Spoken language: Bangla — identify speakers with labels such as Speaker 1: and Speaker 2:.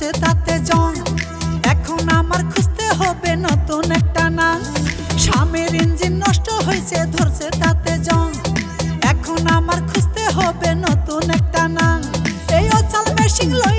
Speaker 1: আছে তাতে জন। এখন আমার খুঁজতে হবে নতুন একটা না স্বামীর ইঞ্জিন নষ্ট হয়েছে, ধরছে তাতে জন। এখন আমার খুঁজতে হবে নতুন একটা না এই অচাল মেশিন লই